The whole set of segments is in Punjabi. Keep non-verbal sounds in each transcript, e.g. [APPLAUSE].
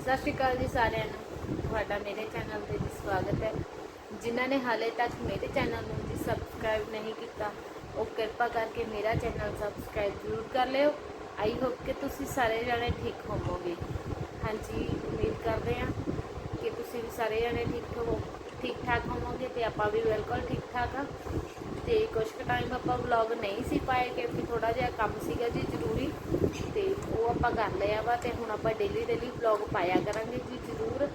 ਸਤਿ ਸ਼੍ਰੀ ਅਕਾਲ ਜੀ ਸਾਰਿਆਂ ਨੂੰ। ਤੁਹਾਡਾ ਮੇਰੇ ਚੈਨਲ ਤੇ ਜੀ ਸਵਾਗਤ ਹੈ। ਜਿਨ੍ਹਾਂ ਨੇ ਹਾਲੇ ਤੱਕ ਮੇਰੇ ਚੈਨਲ ਨੂੰ ਜੀ ਸਬਸਕ੍ਰਾਈਬ ਨਹੀਂ ਕੀਤਾ, ਉਹ ਕਿਰਪਾ ਕਰਕੇ ਮੇਰਾ ਚੈਨਲ ਸਬਸਕ੍ਰਾਈਬ ਜ਼ਰੂਰ ਕਰ ਲਿਓ। ਆਈ ਹੋਪ ਕਿ ਤੁਸੀਂ ਸਾਰੇ ਜਣੇ ਠੀਕ ਹੋਵੋਗੇ। ਹਾਂਜੀ, ਉਮੀਦ ਕਰਦੇ ਹਾਂ ਕਿ ਤੁਸੀਂ ਵੀ ਸਾਰੇ ਜਣੇ ਠੀਕ ਹੋ ਠੀਕ ਠਾਕ ਹੋਵੋਗੇ ਤੇ ਆਪਾਂ ਵੀ ਬਿਲਕੁਲ ਠੀਕ ਠਾਕ ਆ ਤੇ ਕੁਝ ਕੁ ਟਾਈਮ ਆਪਾਂ ਵਲੌਗ ਨਹੀਂ ਸੀ ਪਾਏ ਕਿਉਂਕਿ ਥੋੜਾ ਜਿਹਾ ਕੰਮ ਸੀਗਾ ਜੀ ਜ਼ਰੂਰੀ। ਆਪਾਂ ਕਰ ਲਿਆ ਵਾ ਤੇ ਹੁਣ ਆਪਾਂ ਡੇਲੀ ਡੇਲੀ ਵਲੌਗ ਪਾਇਆ ਕਰਾਂਗੇ ਜੀ ਜ਼ਰੂਰ।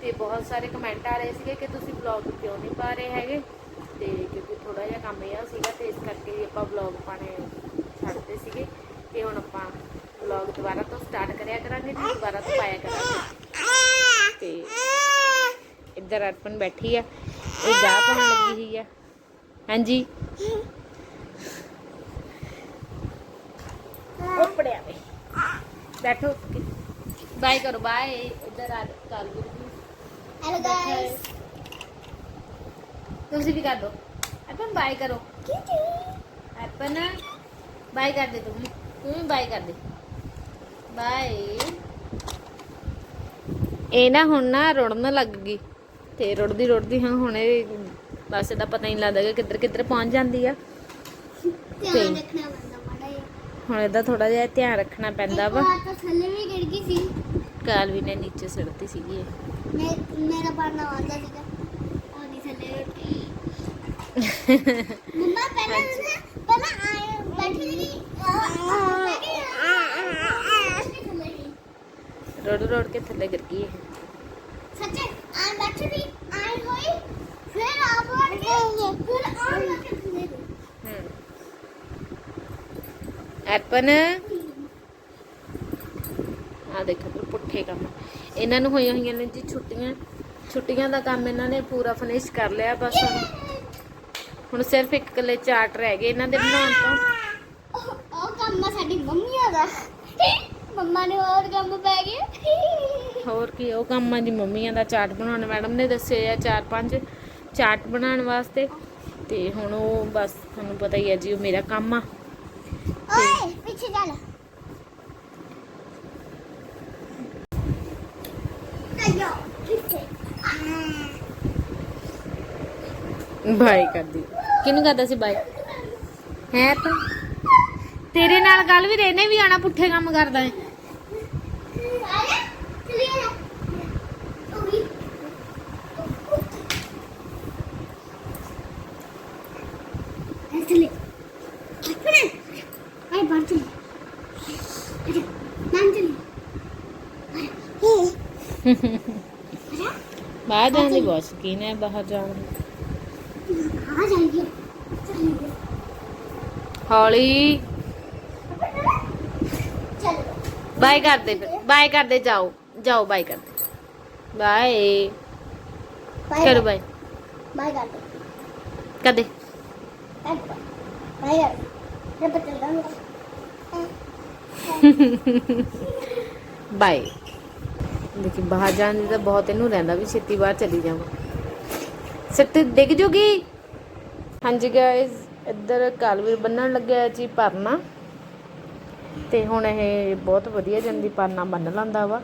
ਤੇ ਬਹੁਤ ਸਾਰੇ ਕਮੈਂਟ ਆ ਰਹੇ ਸੀਗੇ ਕਿ ਤੁਸੀਂ ਵਲੌਗ ਕਿਉਂ ਨਹੀਂ ਪਾ ਰਹੇ ਹੈਗੇ? ਤੇ ਕਿਉਂਕਿ ਥੋੜਾ ਜਿਹਾ ਕੰਮ ਇਹ ਸੀਗਾ ਤੇ ਇਸ ਕਰਕੇ ਹੀ ਆਪਾਂ ਵਲੌਗ ਪਾਣੇ ਛੱਡਦੇ ਸੀਗੇ। ਤੇ ਹੁਣ ਆਪਾਂ ਵਲੌਗ ਦੁਬਾਰਾ ਤੋਂ ਸਟਾਰਟ ਕਰਿਆ ਕਰਾਂਗੇ ਜੀ ਦੁਬਾਰਾ ਤੋਂ ਪਾਇਆ ਕਰਾਂਗੇ। ਤੇ ਇੱਧਰ ਅਰਪਣ ਬੈਠੀ ਆ। ਇਹ ਚਾਹ ਪਾਉਣ ਲੱਗੀ ਹੋਈ ਆ। ਹਾਂਜੀ ਉੱਪੜਿਆ ਵੇ ਬੈਠੋ। ਬਾਏ ਕਰੋ ਬਾਏ ਇੱਧਰ ਆ ਕਾਲ ਗੁਰੂ ਹੈਲੋ ਗਾਇਸ ਤੁਸੀਂ ਵੀ ਕਰ ਦੋ ਕਰੋ। ਅਰਪਣ ਬਾਏ ਕਰ ਦੇ ਤੂੰ। ਵੀ। ਤੂੰ ਵੀ ਬਾਏ ਕਰ ਦੇ। ਬਾਏ ਇਹ ਨਾ ਹੁਣ ਨਾ ਰੁੜਨ ਲੱਗ ਗਈ। ਤੇ ਰੁੜਦੀ ਰੁੜਦੀ ਹਾਂ ਹੁਣ ਇਹ ਬਸ ਇਹਦਾ ਪਤਾ ਹੀ ਨਹੀਂ ਲੱਗਦਾ ਕਿ ਕਿੱਧਰ ਕਿੱਧਰ ਪਹੁੰਚ ਜਾਂਦੀ ਆ। ਧਿਆਨ ਰੱਖਣਾ ਪੈਂਦਾ। ਹੁਣ ਇਹਦਾ ਥੋੜਾ ਜਿਹਾ ਧਿਆਨ ਰੱਖਣਾ ਪੈਂਦਾ ਵਾ ਤਾਂ ਥੱਲੇ ਵੀ ਗਿਰ ਗਈ ਸੀ ਕਾਲ ਵੀ ਨੇ ਨੀਚੇ ਸਿੱਟਤੀ ਸੀਗੀ ਇਹ ਮੈਂ ਮੇਰਾ ਪਾਣਾ ਆਉਂਦਾ ਸੀਗਾ ਉਹ ਨਹੀਂ ਥੱਲੇ ਉੱਠੀ ਮੰਮਾ ਪਹਿਲਾਂ ਨਾ ਪਹਿਲਾਂ ਆਏ ਬੈਠੀ ਸੀ ਰੋੜ ਰੋੜ ਕੇ ਥੱਲੇ ਗਿਰ ਗਈ ਇਹ ਸੱਚੇ ਆਏ ਬੈਠੀ ਸੀ ਆਏ ਹੋਈ ਫਿਰ ਆਪ ਵੜ ਕੇ ਫਿਰ ਆਏ ਵੜ ਕੇ ਥੱਲੇ ਗਈ ਹੂੰ ਐਪਨ ਆ ਦੇਖੋ ਪੁੱਠੇ ਕੰਮ। ਇਹਨਾਂ ਨੂੰ ਹੋਈਆਂ ਹੋਈਆਂ ਨੇ ਜੀ ਛੁੱਟੀਆਂ। ਛੁੱਟੀਆਂ ਦਾ ਕੰਮ ਇਹਨਾਂ ਨੇ ਪੂਰਾ ਫਿਨਿਸ਼ ਕਰ ਲਿਆ ਬਸ ਹੁਣ। ਹੁਣ ਸਿਰਫ ਇੱਕ ਇਕੱਲੇ ਚਾਰਟ ਰਹਿ ਗਏ ਇਹਨਾਂ ਦੇ ਬਣਾਉਣ ਤੋਂ। ਉਹ ਕੰਮ ਆ ਸਾਡੀ ਮੰਮੀਆਂ ਦਾ। ਮੰਮਾ ਨੇ ਹੋਰ ਕੰਮ ਪੈ ਗਏ ਹੋਰ ਕੀ ਉਹ ਕੰਮ ਆ ਜੀ ਮੰਮੀਆਂ ਦਾ ਚਾਰਟ ਬਣਾਉਣ। ਮੈਡਮ ਨੇ ਦੱਸਿਆ ਆ ਚਾਰ ਪੰਜ ਚਾਰਟ ਬਣਾਉਣ ਵਾਸਤੇ। ਤੇ ਹੁਣ ਉਹ ਬਸ ਤੁਹਾਨੂੰ ਪਤਾ ਹੀ ਹੈ ਜੀ ਉਹ ਮੇਰਾ ਕੰਮ ਆ। ਓਏ ਪਿੱਛੇ ਚੱਲ ਆਇਓ ਪਿੱਛੇ ਬਾਈ ਕਰਦੀ ਕਿਹਨੂੰ ਕਰਦਾ ਸੀ ਬਾਈ ਹੈ ਤਾਂ? ਤੇਰੇ ਨਾਲ ਗੱਲ ਵੀ ਰਹਿਨੇ ਵੀ ਆਣਾ ਪੁੱਠੇ ਕੰਮ ਕਰਦਾ ਹੈ ਆਇਆ ਚਲੀਏ ਨਾ ਉਹ ਵੀ ਚਲੇ ਆਪਣੇ ਆਈ ਬਾਹਰ ਚਲੇ ਅਰੇ ਨਾਮ ਚਲੇ ਬਾਹਰ ਜਾਣ ਦੀ ਬਹੁਤ ਸ਼ੌਕੀਨ ਹੈ ਬਾਹਰ ਜਾਣ ਦੀ ਆ ਜਾਈਏ ਚਲੀਏ ਹੌਲੀ ਚਲੋ ਬਾਈ ਕਰਦੇ ਫਿਰ ਬਾਈ ਕਰਦੇ ਜਾਓ ਜਾਓ ਬਾਈ ਕਰਦੇ ਬਾਏ ਕਰੋ ਬਾਈ ਬਾਈ ਕਰ ਦੇ ਕਦੇ ਦੇਖੀ, ਬਾਹਰ ਜਾਣ ਦੀ ਤਾਂ ਬਹੁਤ ਇਹਨੂੰ ਰਹਿੰਦਾ ਵੀ ਛੇਤੀ ਬਾਹਰ ਚਲੀ ਜਾਵਾਂ। ਸਿੱਟ ਡਿੱਗ ਜੂਗੀ? ਹਾਂਜੀ ਗਾਇਜ਼ ਇੱਧਰ ਕਾਲਵੀਰ ਬੰਨਣ ਲੱਗਿਆ ਜੀ ਪਰਨਾ। ਤੇ ਹੁਣ ਇਹ ਬਹੁਤ ਵਧੀਆ ਜੰਦੀ ਪਰਨਾ ਬੰਨ ਲੈਂਦਾ ਵਾ।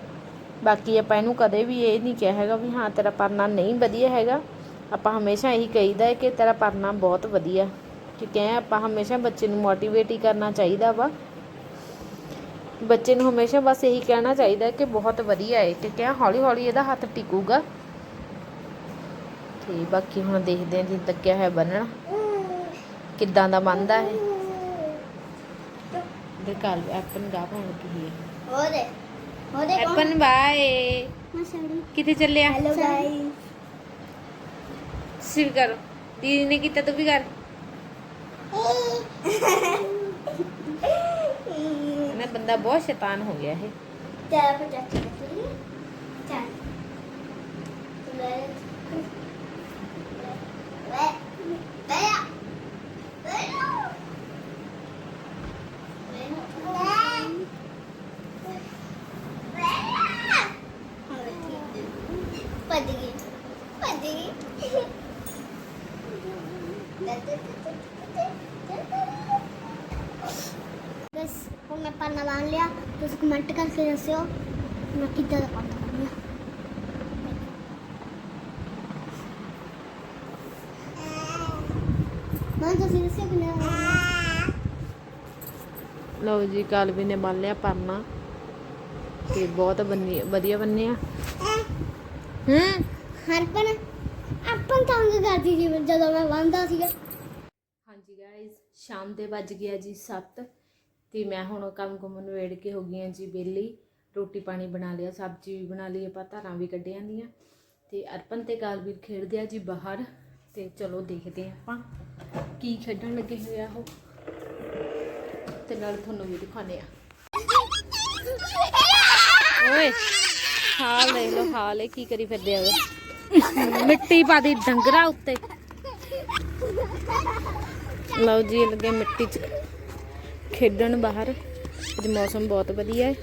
ਬਾਕੀ ਆਪਾਂ ਇਹਨੂੰ ਕਦੇ ਵੀ ਇਹ ਨਹੀਂ ਕਿਹਾ ਹੈਗਾ ਵੀ ਹਾਂ, ਤੇਰਾ ਪਰਨਾ ਨਹੀਂ ਵਧੀਆ ਹੈਗਾ। ਆਪਾਂ ਹਮੇਸ਼ਾ ਇਹੀ ਕਹੀਦਾ ਹੈ ਕਿ ਤੇਰਾ ਪਰਨਾ ਬਹੁਤ ਵਧੀਆ। ਕਿਉਂਕਿ ਐਂ ਆਪਾਂ ਹਮੇਸ਼ਾ ਬੱਚੇ ਨੂੰ ਮੋਟੀਵੇਟ ਹੀ ਕਰਨਾ ਚਾਹੀਦਾ ਵਾ। ਬੱਚੇ ਨੂੰ ਹਮੇਸ਼ਾ ਬਸ ਇਹੀ ਕਹਿਣਾ ਚਾਹੀਦਾ ਹੈ ਕਿ ਬਹੁਤ ਵਧੀਆ ਹੈ ਕਿ ਕਿਆ ਹੌਲੀ ਹੌਲੀ ਇਹਦਾ ਹੱਥ ਟਿਕੂਗਾ। ਤੇ ਬਾਕੀ ਹੁਣ ਦੇਖਦੇ ਹਾਂ ਜੀ ਲੱਗਿਆ ਹੋਇਆ ਬੰਨਣਾ ਕਿੱਦਾਂ ਦਾ ਬੰਨਦਾ ਹੈ ਦੇ ਕਾਲ ਐਪਨ ਗਾ ਪਾਉਣ ਲੱਗੀ ਹੈ। ਹੋ ਦੇ ਹੋ ਦੇ ਐਪਨ ਬਾਏ ਮਸੜੀ ਕਿੱਥੇ ਚੱਲਿਆ? ਹੈਲੋ ਗਾਇਸ ਕਰੋ। ਦੀਦੀ ਨੇ ਕੀਤਾ ਤੂੰ ਵੀ ਕਰ। [LAUGHS] ਨਾ ਬੰਦਾ ਬਹੁਤ ਸ਼ੈਤਾਨ ਹੋ ਗਿਆ ਹੈ ਚੱਲ ਫਿਰ ਚਾਚੀ ਚੱਲ ਚੱਲ ਲੈ ਲੈ ਲੈ ਭੱਜ ਗਈ ਭੱਜ ਗਈ ਬਸ ਹੁਣ ਮੈਂ ਪਾਣਾ ਲਾਣ ਲਿਆ ਤੁਸੀਂ ਕਮੈਂਟ ਕਰਕੇ ਦੱਸਿਓ ਮੈਂ ਕਿੱਦਾਂ ਦਾ ਪਾਉਂਦਾ ਹਾਂ ਮੈਂ ਤਾਂ ਸਿਰ ਸੇ ਬਣਾ ਲਓ ਜੀ ਕਾਲਵੀ ਨੇ ਬੰਨ ਲਿਆ ਪਰਨਾ ਤੇ ਬਹੁਤ ਬੰਨੀ ਵਧੀਆ ਬੰਨਿਆ ਹੂੰ ਹਰਪਨ ਆਪਾਂ ਨੂੰ ਤੰਗ ਕਰਦੀ ਸੀ ਜਦੋਂ ਮੈਂ ਬੰਦਾ ਸੀਗਾ ਹਾਂਜੀ ਗਾਇਸ ਸ਼ਾਮ ਦੇ ਵੱਜ ਗਿਆ ਜੀ 7 ਤੇ ਮੈਂ ਹੁਣ ਕੰਮ ਕੁਮ ਨਵੇੜ ਕੇ ਹੋ ਗਈ ਹਾਂ ਜੀ ਵਿਹਲੀ। ਰੋਟੀ ਪਾਣੀ ਬਣਾ ਲਿਆ, ਸਬਜ਼ੀ ਵੀ ਬਣਾ ਲਈ, ਆਪਾਂ ਧਾਰਾਂ ਵੀ ਕੱਢੀਆਂ ਦੀਆਂ। ਤੇ ਅਰਪਨ ਤੇ ਕਾਲਵੀਰ ਖੇਡਦੇ ਆ ਜੀ ਬਾਹਰ। ਤੇ ਚਲੋ ਦੇਖਦੇ ਆ ਆਪਾਂ ਕੀ ਖੇਡਣ ਲੱਗੇ ਹੋਏ ਆ ਉਹ। ਤੇ ਨਾਲ ਤੁਹਾਨੂੰ ਵੀ ਦਿਖਾਣੇ ਆ। ਓਏ, ਹਾਲ ਲੈ ਲੋ ਹਾਲ ਇਹ ਕੀ ਕਰੀ ਫਿਰਦੇ ਆ ਮਿੱਟੀ ਪਾ ਦੀ ਡੰਗਰਾ ਉੱਤੇ। ਲਓ ਜੀ, ਇਹ ਲੱਗੇ ਮਿੱਟੀ 'ਚ। ਖੇਡਣ ਬਾਹਰ। ਅੱਜ ਮੌਸਮ ਬਹੁਤ ਵਧੀਆ ਹੈ।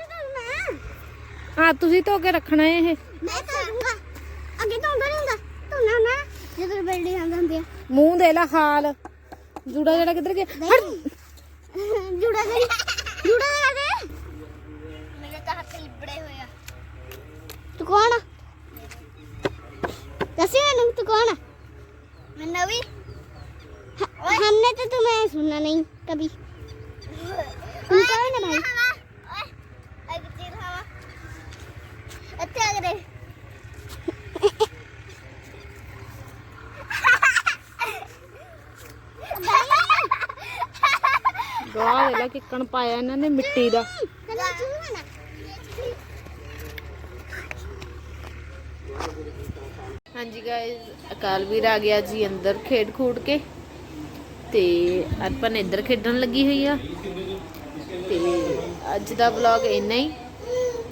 ਕਰਨਾ ਹਾਂ ਤੁਸੀਂ ਧੋ ਕੇ ਰੱਖਣਾ ਹੈ ਇਹ। ਮੈਂ ਕਰੂੰਗਾ ਅੱਗੇ ਤਾਂ ਹੁੰਦਾ ਨਹੀਂ ਹੁੰਦਾ ਧੋਣਾ ਨਾ ਜਦੋਂ ਬਿਲਡਿੰਗ ਆਉਂਦਾ ਹੁੰਦੀ ਆ ਮੂੰਹ ਦੇ ਲਾ ਹਾਲ। ਜੂੜਾ ਜਿਹੜਾ ਕਿੱਧਰ ਗਿਆ? ਹਟ। ਜੁੜਾ ਦੇ। ਜੁੜਾ ਦੇ ਦੇ ਮੇਰੇ ਤਾਂ ਹੱਥ ਲਿਬੜੇ ਹੋਏ ਆ। ਤੂੰ ਕੌਣ ਆ? ਦੱਸੀ ਮੈਨੂੰ ਤੂੰ ਕੌਣ ਆ? ਮੈਂ ਨਵੀ हमने तो तुम्हें सुना नहीं कभी तुम कौन है भाई अच्छा करे ਗਾਹ ਦੇ ਲਾ ਕਿੱਕਣ ਪਾਇਆ ਇਹਨਾਂ ਨੇ ਮਿੱਟੀ ਦਾ ਹਾਂਜੀ ਗਾਇਸ ਅਕਾਲਵੀਰ ਆ ਗਿਆ ਜੀ ਅੰਦਰ ਖੇਡ ਖੂਡ ਕੇ ਤੇ ਅਰਪਨ ਇੱਧਰ ਖੇਡਣ ਲੱਗੀ ਹੋਈ ਆ। ਤੇ ਅੱਜ ਦਾ ਵਲੌਗ ਇੰਨਾ ਹੀ।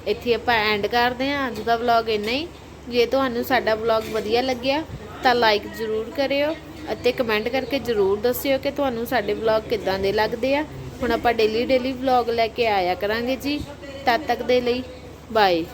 ਇੱਥੇ ਆਪਾਂ ਐਂਡ ਕਰਦੇ ਹਾਂ ਅੱਜ ਦਾ ਵਲੌਗ ਇੰਨਾ ਹੀ। ਜੇ ਤੁਹਾਨੂੰ ਸਾਡਾ ਵਲੌਗ ਵਧੀਆ ਲੱਗਿਆ ਤਾਂ ਲਾਈਕ ਜ਼ਰੂਰ ਕਰਿਓ ਅਤੇ ਕਮੈਂਟ ਕਰਕੇ ਜ਼ਰੂਰ ਦੱਸਿਓ ਕਿ ਤੁਹਾਨੂੰ ਸਾਡੇ ਵਲੌਗ ਕਿੱਦਾਂ ਦੇ ਲੱਗਦੇ ਆ। ਹੁਣ ਆਪਾਂ ਡੇਲੀ ਡੇਲੀ ਵਲੌਗ ਲੈ ਕੇ ਆਇਆ ਕਰਾਂਗੇ ਜੀ। ਤਦ ਤੱਕ ਦੇ ਲਈ ਬਾਏ